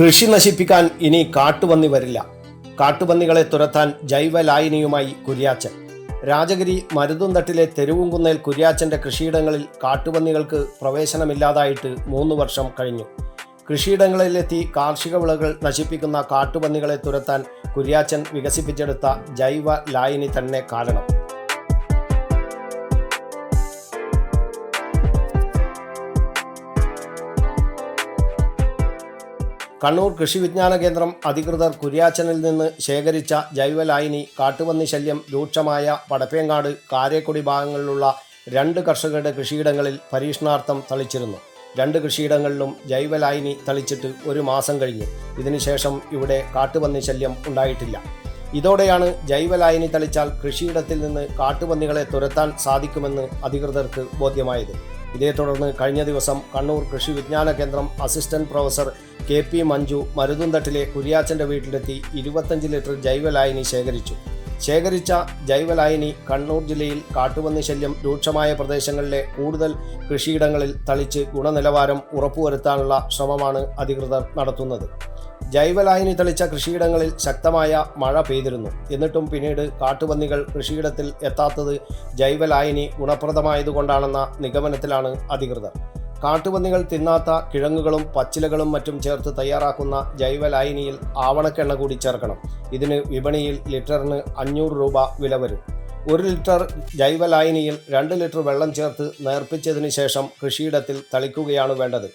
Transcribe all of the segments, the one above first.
കൃഷി നശിപ്പിക്കാൻ ഇനി കാട്ടുപന്നി വരില്ല. കാട്ടുപന്നികളെ തുരത്താൻ ജൈവ ലായനിയുമായി കുര്യാച്ചൻ. രാജഗിരി മരുതുംതട്ടിലെ തെരുവുംകുന്നേൽ കുര്യാച്ചന്റെ കൃഷിയിടങ്ങളിൽ കാട്ടുപന്നികൾക്ക് പ്രവേശനമില്ലാതായിട്ട് മൂന്ന് വർഷം കഴിഞ്ഞു. കൃഷിയിടങ്ങളിലെത്തി കാർഷിക വിളകൾ നശിപ്പിക്കുന്ന കാട്ടുപന്നികളെ തുരത്താൻ കുര്യാച്ചൻ വികസിപ്പിച്ചെടുത്ത ജൈവ ലായനി തന്നെ കാരണം കണ്ണൂർ കൃഷി വിജ്ഞാന കേന്ദ്രം അധികൃതർ കുര്യാച്ചനിൽ നിന്ന് ശേഖരിച്ച ജൈവലായിനി കാട്ടുപന്നി ശല്യം രൂക്ഷമായ പടപ്പേങ്ങാട് കാരേക്കുടി ഭാഗങ്ങളിലുള്ള രണ്ട് കർഷകരുടെ കൃഷിയിടങ്ങളിൽ പരീക്ഷണാർത്ഥം തളിച്ചിരുന്നു. രണ്ട് കൃഷിയിടങ്ങളിലും ജൈവലായിനി തളിച്ചിട്ട് ഒരു മാസം കഴിഞ്ഞു. ഇതിനുശേഷം ഇവിടെ കാട്ടുപന്നി ശല്യം ഉണ്ടായിട്ടില്ല. ഇതോടെയാണ് ജൈവലായനി തളിച്ചാൽ കൃഷിയിടത്തിൽ നിന്ന് കാട്ടുപന്നികളെ തുരത്താൻ സാധിക്കുമെന്ന് അധികൃതർക്ക് ബോധ്യമായത്. ഇതേ തുടർന്ന് കഴിഞ്ഞ ദിവസം കണ്ണൂർ കൃഷി വിജ്ഞാന കേന്ദ്രം assistant professor K P Manju മരുതുന്തട്ടിലെ കുര്യാച്ചന്റെ വീട്ടിലെത്തി ഇരുപത്തഞ്ച് ലിറ്റർ ജൈവലായനി ശേഖരിച്ചു. ശേഖരിച്ച ജൈവലായനി കണ്ണൂർ ജില്ലയിൽ കാട്ടുപന്നി ശല്യം രൂക്ഷമായ പ്രദേശങ്ങളിലെ കൂടുതൽ കൃഷിയിടങ്ങളിൽ തളിച്ച് ഗുണനിലവാരം ഉറപ്പുവരുത്താനുള്ള ശ്രമമാണ് അധികൃതർ നടത്തുന്നത്. ജൈവലായനി തളിച്ച കൃഷിയിടങ്ങളിൽ ശക്തമായ മഴ പെയ്തിരുന്നു. എന്നിട്ടും പിന്നീട് കാട്ടുപന്നികൾ കൃഷിയിടത്തിൽ എത്താത്തത് ജൈവലായനി ഗുണപ്രദമായതുകൊണ്ടാണെന്ന നിഗമനത്തിലാണ് അധികൃതർ. കാട്ടുപന്നികൾ തിന്നാത്ത കിഴങ്ങുകളും പച്ചിലകളും മറ്റും ചേർത്ത് തയ്യാറാക്കുന്ന ജൈവ ലായനിയിൽ ആവണക്കെണ്ണ കൂടി ചേർക്കണം. ഇതിന് വിപണിയിൽ ലിറ്ററിന് അഞ്ഞൂറ് രൂപ വില വരും. ഒരു ലിറ്റർ ജൈവ ലായനിയിൽ രണ്ട് ലിറ്റർ വെള്ളം ചേർത്ത് നേർപ്പിച്ചതിന് ശേഷം കൃഷിയിടത്തിൽ തളിക്കുകയാണ് വേണ്ടത്.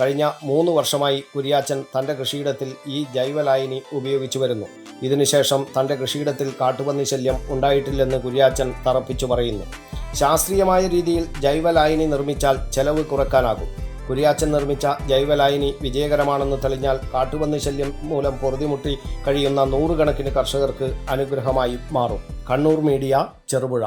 കഴിഞ്ഞ മൂന്ന് വർഷമായി കുര്യാച്ചൻ തന്റെ കൃഷിയിടത്തിൽ ഈ ജൈവലായനി ഉപയോഗിച്ചു വരുന്നു. ഇതിനുശേഷം തന്റെ കൃഷിയിടത്തിൽ കാട്ടുപന്നി ശല്യം ഉണ്ടായിട്ടില്ലെന്ന് കുര്യാച്ചൻ തറപ്പിച്ചു പറയുന്നു. ശാസ്ത്രീയമായ രീതിയിൽ ജൈവലായനി നിർമ്മിച്ചാൽ ചെലവ് കുറക്കാനാകും. കുരിയാച്ചൻ നിർമ്മിച്ച ജൈവലായനി വിജയകരമാണെന്ന് തെളിഞ്ഞാൽ കാട്ടുപന്നി ശല്യം മൂലം പൊറുതിമുട്ടി കഴിയുന്ന നൂറുകണക്കിന് കർഷകർക്ക് അനുഗ്രഹമായി മാറും. കണ്ണൂർ മീഡിയ ചെറുപുഴ.